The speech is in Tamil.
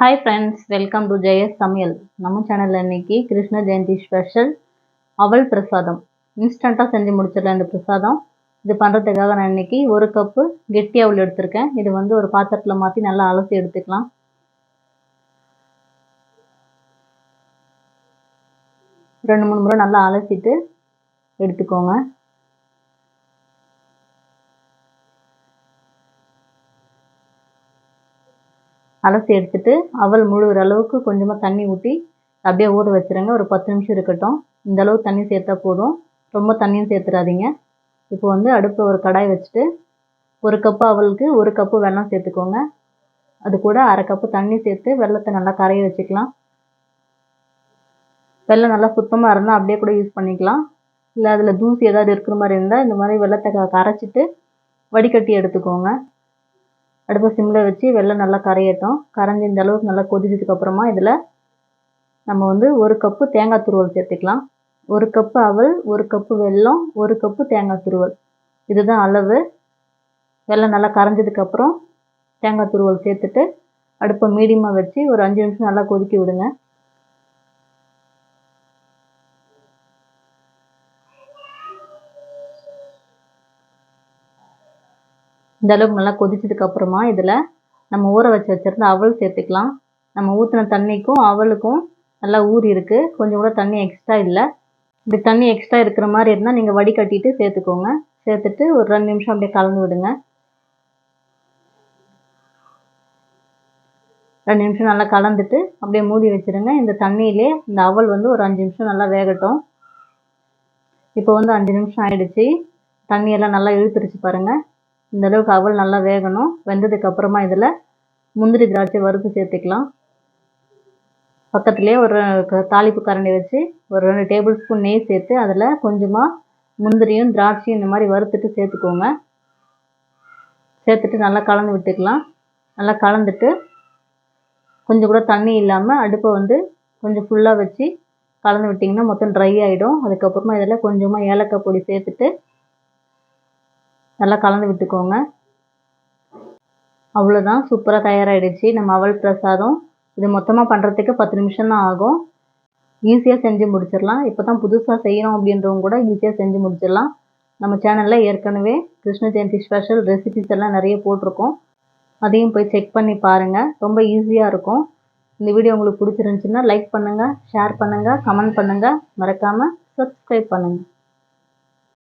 Hi friends welcome to Jayas சமையல் நம்ம சேனலில் இன்றைக்கி கிருஷ்ண ஜெயந்தி ஸ்பெஷல் அவல் பிரசாதம். இன்ஸ்டண்ட்டாக செஞ்சு முடிச்சிடலாம் இந்த பிரசாதம். இது பண்ணுறதுக்காக நான் இன்றைக்கி ஒரு கப்பு கெட்டி அவல் எடுத்திருக்கேன். இது வந்து ஒரு பாத்திரத்தில் மாற்றி நல்லா அலசி எடுத்துக்கலாம். ரெண்டு மூணு முறை நல்லா அலசிட்டு எடுத்துக்கோங்க. அலசி எடுத்துட்டு அவல் முழுகிற அளவுக்கு கொஞ்சமாக தண்ணி ஊற்றி அப்படியே ஊற வச்சுருங்க. ஒரு பத்து நிமிஷம் இருக்கட்டும். இந்த அளவு தண்ணி சேர்த்தா போதும். ரொம்ப தண்ணியும் சேர்த்துடாதீங்க இப்போ வந்து அடுப்பில் ஒரு கடாய் வச்சுட்டு ஒரு கப்பு அவளுக்கு ஒரு கப்பு வெல்லம் சேர்த்துக்கோங்க. அது கூட அரை கப்பு தண்ணி சேர்த்து வெள்ளத்தை நல்லா கரைய வச்சுக்கலாம். வெள்ளம் நல்லா சுத்தமாக இருந்தால் அப்படியே கூட யூஸ் பண்ணிக்கலாம். இல்லை அதில் தூசி ஏதாவது இருக்கிற மாதிரி இருந்தால் இந்த மாதிரி வெள்ளத்தை க கரைச்சிட்டு வடிகட்டி எடுத்துக்கோங்க. அடுப்பை சிம்மில் வச்சு வெள்ளம் நல்லா கரையட்டும். கரைஞ்சி இந்த அளவுக்கு நல்லா கொதிச்சதுக்கப்புறமா இதில் நம்ம வந்து ஒரு கப்பு தேங்காய் துருவல் சேர்த்துக்கலாம். ஒரு கப்பு அவல் ஒரு கப்பு வெல்லம் ஒரு கப்பு தேங்காய் துருவல். இதுதான் அளவு. வெள்ளம் நல்லா கரைஞ்சதுக்கப்புறம் தேங்காய் துருவல் சேர்த்துட்டு அடுப்பை மீடியமாக வச்சு ஒரு அஞ்சு நிமிஷம் நல்லா கொதிக்க விடுங்க. இந்த அளவுக்கு நல்லா கொதிச்சதுக்கு அப்புறமா இதில் நம்ம ஊற வச்சு வச்சுருந்த அவல் சேர்த்துக்கலாம். நம்ம ஊற்றின தண்ணிக்கும் அவலுக்கும் நல்லா ஊறி இருக்குது கொஞ்சம் கூட தண்ணி எக்ஸ்ட்ரா இல்லை. இப்படி தண்ணி எக்ஸ்ட்ரா இருக்கிற மாதிரி இருந்தால் நீங்கள் வடிகட்டிட்டு சேர்த்துக்கோங்க. சேர்த்துட்டு ஒரு ரெண்டு நிமிஷம் அப்படியே கலந்து விடுங்க. ரெண்டு நிமிஷம் நல்லா கலந்துட்டு அப்படியே மூடி வச்சுருங்க. இந்த தண்ணியிலே இந்த அவல் வந்து ஒரு அஞ்சு நிமிஷம் நல்லா வேகட்டும். இப்போ வந்து அஞ்சு நிமிஷம் ஆயிடுச்சு. தண்ணியெல்லாம் நல்லா இழுத்துருச்சு பாருங்கள் இந்த அளவுக்கு அவல் நல்லா வேகணும். வெந்ததுக்கு அப்புறமா இதில் முந்திரி திராட்சை வறுத்து சேர்த்துக்கலாம். பக்கத்துலேயே ஒரு தாளிப்பு கரண்டி வச்சு ஒரு ரெண்டு டேபிள் ஸ்பூன் நெய் சேர்த்து அதில் கொஞ்சமாக முந்திரியும் திராட்சையும் இந்த மாதிரி வறுத்துட்டு சேர்த்துக்கோங்க. சேர்த்துட்டு நல்லா கலந்து விட்டுக்கலாம். நல்லா கலந்துட்டு கொஞ்சம் கூட தண்ணி இல்லாமல் அடுப்பை வந்து கொஞ்சம் ஃபுல்லாக வச்சு கலந்து விட்டிங்கன்னா மொத்தம் ட்ரை ஆகிடும் அதுக்கப்புறமா இதில் கொஞ்சமாக ஏலக்காய் பொடி சேர்த்துட்டு நல்லா கலந்து விட்டுக்கோங்க. அவ்வளோதான் சூப்பராக தயாராகிடுச்சு நம்ம அவல் பிரசாதம். இது மொத்தமாக பண்ணுறதுக்கு பத்து நிமிஷம் தான் ஆகும். ஈஸியாக செஞ்சு முடிச்சிடலாம். இப்போ தான் புதுசாக செய்யணும் அப்படின்றவங்க கூட ஈஸியாக செஞ்சு முடிச்சிடலாம். நம்ம சேனலில் ஏற்கனவே கிருஷ்ண ஜெயந்தி ஸ்பெஷல் ரெசிபிஸ் எல்லாம் நிறைய போட்டிருக்கோம். அதையும் போய் செக் பண்ணி பாருங்கள் ரொம்ப ஈஸியாக இருக்கும். இந்த வீடியோ உங்களுக்கு பிடிச்சிருந்துச்சின்னா லைக் பண்ணுங்கள் ஷேர் பண்ணுங்கள் கமெண்ட் பண்ணுங்கள் மறக்காமல் சப்ஸ்கிரைப் பண்ணுங்கள்